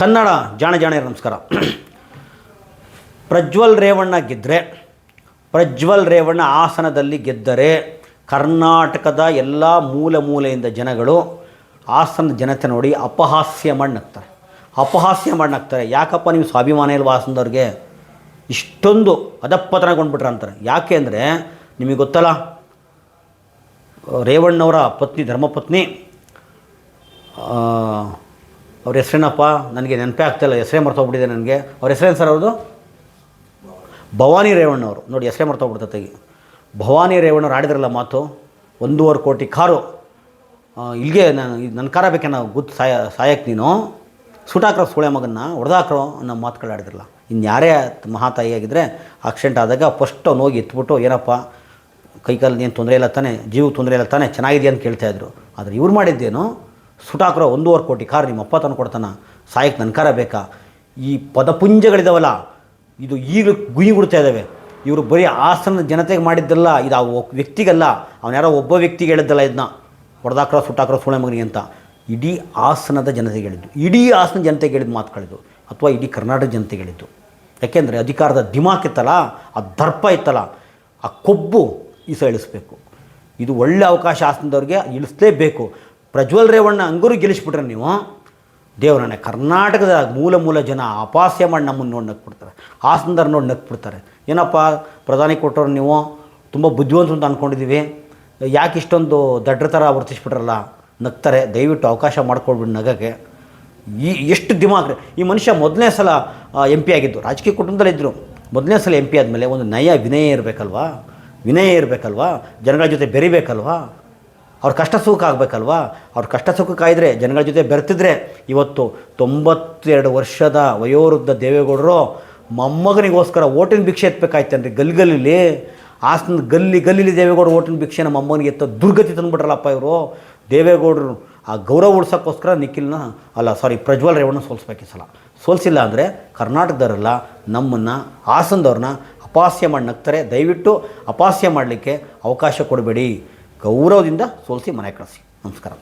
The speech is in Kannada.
ಕನ್ನಡ ಜಾಣ ಜಾಣ ನಮಸ್ಕಾರ. ಪ್ರಜ್ವಲ್ ರೇವಣ್ಣ ಗೆದ್ದರೆ ಪ್ರಜ್ವಲ್ ರೇವಣ್ಣ ಆಸನದಲ್ಲಿ ಗೆದ್ದರೆ ಕರ್ನಾಟಕದ ಎಲ್ಲ ಮೂಲೆ ಮೂಲೆಯಿಂದ ಜನಗಳು ಹಾಸನದ ಜನತೆ ನೋಡಿ ಅಪಹಾಸ್ಯ ಮಣ್ಣಾಗ್ತಾರೆ. ಅಪಹಾಸ್ಯ ಮಣ್ಣಾಗ್ತಾರೆ. ಯಾಕಪ್ಪ ನೀವು ಸ್ವಾಭಿಮಾನ ಇಲ್ವಾ ಹಾಸನದವ್ರಿಗೆ ಇಷ್ಟೊಂದು ಅದಪ್ಪತನಗೊಂಡ್ಬಿಟ್ರೆ ಅಂತಾರೆ. ಯಾಕೆ ಅಂದರೆ ನಿಮಗೆ ಗೊತ್ತಲ್ಲ, ರೇವಣ್ಣವರ ಪತ್ನಿ, ಧರ್ಮಪತ್ನಿ ಅವ್ರ ಹೆಸ್ರೇನಪ್ಪ? ನನಗೆ ನೆನಪೇ ಆಗ್ತಾಯಿಲ್ಲ ಹೆಸರೇ ಮರ್ತೋಗ್ಬಿಟ್ಟಿದೆ ನನಗೆ. ಅವ್ರ ಹೆಸರೇನು ಸರ್ ಅವ್ರದ್ದು? ಭವಾನಿ ರೇವಣ್ಣವರು ನೋಡಿ, ಹೆಸರೇ ಮರ್ತೋಗ್ಬಿಡ್ತತೆಗೆ ಭವಾನಿ ರೇವಣ್ಣವ್ರು ಆಡಿದ್ರಲ್ಲ ಮಾತು? ಒಂದೂವರೆ ಕೋಟಿ ಕಾರು. ಇಲ್ಲಿಗೆ ನಾನು ನನ್ನ ಕಾರ ಬೇಕೇನೋ ಗುದ್ದು ಸಾಯ ಸಾಯಕ್ಕೆ ನೀನು. ಸುಟಾಕ್ರ ಸುಳೆ ಮಗನ್ನ ಹೊಡೆದಾಕ್ರೋ ಅನ್ನೋ ಮಾತುಗಳು ಆಡಿದ್ರಲ್ಲ. ಇನ್ನು ಯಾರೇ ಮಹಾತಾಯಿಯಾಗಿದ್ದರೆ ಆಕ್ಸಿಡೆಂಟ್ ಆದಾಗ ಫಸ್ಟ್ ಅವ್ನು ಹೋಗಿ ಎತ್ಬಿಟ್ಟು ಏನಪ್ಪ, ಕೈಕಾಲು ಏನು ತೊಂದರೆ ಇಲ್ಲ ತಾನೆ, ಜೀವ ತೊಂದರೆ ಇಲ್ಲ ತಾನೆ, ಚೆನ್ನಾಗಿದೆಯಾ ಅಂತ ಕೇಳ್ತಾಯಿದ್ರು ಆದರೆ ಇವ್ರು ಮಾಡಿದ್ದೇನು? ಸುಟಾಕ್ರೋ ಒಂದೂವರೆ ಕೋಟಿ ಕಾರ್ ನಿಮ್ಮ ಅಪ್ಪ ತಂದು ಕೊಡ್ತಾನ ಸಾಯಕ್ಕೆ ನನ್ನ ಕಾರ ಬೇಕಾ? ಈ ಪದಪುಂಜಗಳಿದಾವಲ್ಲ, ಇದು ಈಗಲೂ ಗುಯಿ ಗುಡ್ತಾ ಇದ್ದಾವೆ ಇವರು ಬರೀ ಆಸನದ ಜನತೆಗೆ ಮಾಡಿದ್ದಲ್ಲ, ಇದು ಆ ವ್ಯಕ್ತಿಗಲ್ಲ, ಅವನ ಯಾರೋ ಒಬ್ಬ ವ್ಯಕ್ತಿಗೆ ಹೇಳಿದ್ದಲ್ಲ ಇದನ್ನ ಹೊಡೆದಾಕ್ರ ಸುಟಾಕ್ರ ಸುಳೆ ಮಗನಿಗೆ ಅಂತ. ಇಡೀ ಆಸನದ ಜನತೆಗೆ ಹೇಳಿದ್ದು. ಇಡೀ ಹಾಸನ ಜನತೆಗೆ ಹೇಳಿದ ಮಾತುಗಳಿದ್ದು ಅಥವಾ ಇಡೀ ಕರ್ನಾಟಕ ಜನತೆಗೆ ಹೇಳಿದ್ದು. ಯಾಕೆಂದರೆ ಅಧಿಕಾರದ ದಿಮಾಕ್ ಇತ್ತಲ್ಲ, ಆ ದರ್ಪ ಇತ್ತಲ್ಲ, ಆ ಕೊಬ್ಬು ಇಸ ಇಳಿಸ್ಬೇಕು. ಇದು ಒಳ್ಳೆ ಅವಕಾಶ ಆಸನದವ್ರಿಗೆ ಇಳಿಸ್ಲೇಬೇಕು. ಪ್ರಜ್ವಲ್ ರೇವಣ್ಣ ಅಂಗೂರು ಗೆಲ್ಲಿಸ್ಬಿಟ್ರೆ ನೀವು ದೇವರನ್ನೇ ಕರ್ನಾಟಕದ ಮೂಲ ಮೂಲ ಜನ ಅಪಾಸ್ಯ ಮಾಡಿ ನಮ್ಮನ್ನು ನೋಡಿ ನಕ್ಬಿಡ್ತಾರೆ. ಹಾಸನದವ್ರು ನೋಡಿ ನಕ್ಬಿಡ್ತಾರೆ. ಏನಪ್ಪ, ಪ್ರಧಾನಿ ಕೊಟ್ಟರು ನೀವು, ತುಂಬ ಬುದ್ಧಿವಂತ ಅಂತ ಅಂದ್ಕೊಂಡಿದ್ದೀವಿ ಯಾಕೆ ಇಷ್ಟೊಂದು ದಡ್ರ ಥರ ವರ್ತಿಸ್ಬಿಟ್ರಲ್ಲ, ನಗ್ತಾರೆ. ದಯವಿಟ್ಟು ಅವಕಾಶ ಮಾಡ್ಕೊಳ್ಬಿಡಿ ನಗಕ್ಕೆ. ಈ ಎಷ್ಟು ದಿಮಾಗ್ರೆ. ಈ ಮನುಷ್ಯ ಮೊದಲನೇ ಸಲ ಎಂ ಪಿ ಆಗಿದ್ದು. ರಾಜಕೀಯ ಕುಟುಂಬದಲ್ಲಿದ್ದರು ಮೊದಲನೇ ಸಲ ಎಂ ಪಿ ಆದಮೇಲೆ ಒಂದು ನಯ ವಿನಯ ಇರಬೇಕಲ್ವಾ? ವಿನಯ ಇರಬೇಕಲ್ವಾ? ಜನಗಳ ಜೊತೆ ಬೆರಿಬೇಕಲ್ವಾ? ಅವ್ರ ಕಷ್ಟ ಸುಖ ಆಗಬೇಕಲ್ವಾ? ಅವ್ರ ಕಷ್ಟ ಸುಖ ಕಾಯ್ದರೆ, ಜನಗಳ ಜೊತೆ ಬೆರೆತಿದ್ರೆ, ಇವತ್ತು ತೊಂಬತ್ತೆರಡು ವರ್ಷದ ವಯೋವೃದ್ಧ ದೇವೇಗೌಡರು ಮೊಮ್ಮಗನಿಗೋಸ್ಕರ ಓಟಿನ ಭಿಕ್ಷೆ ಎತ್ತಬೇಕಾಯ್ತೇನ್ರಿ ಗಲ್ಲಿಗಲ್ಲಿ ಹಾಸನ ಗಲ್ಲಿ ಗಲ್ಲಿಲಿ ದೇವೇಗೌಡರು ಓಟಿನ ಭಿಕ್ಷೆನ ನಮ್ಮ ಮೊಮ್ಮಗನಿಗೆ ಎತ್ತ ದುರ್ಗತಿ ತಂದುಬಿಟ್ರಲ್ಲಪ್ಪ ಇವರು. ದೇವೇಗೌಡರು ಆ ಗೌರವ ಉಳ್ಸೋಕ್ಕೋಸ್ಕರ ನಿಖಿಲ್ನ, ಅಲ್ಲ ಸಾರಿ ಪ್ರಜ್ವಲ್ ರೇವಣ್ಣ ಸೋಲಿಸ್ಬೇಕು ಸಲ. ಸೋಲಿಸಿಲ್ಲ ಅಂದರೆ ಕರ್ನಾಟಕದವರೆಲ್ಲ ನಮ್ಮನ್ನು, ಹಾಸನದವ್ರನ್ನ ಅಪಾಸ್ಯ ಮಾಡಿ ನಗ್ತಾರೆ. ದಯವಿಟ್ಟು ಅಪಾಸ್ಯ ಮಾಡಲಿಕ್ಕೆ ಅವಕಾಶ ಕೊಡಬೇಡಿ. ಗೌರವದಿಂದ ಸೋಲಿಸಿ ಮನೆ ಕಳಿಸಿ. ನಮಸ್ಕಾರ.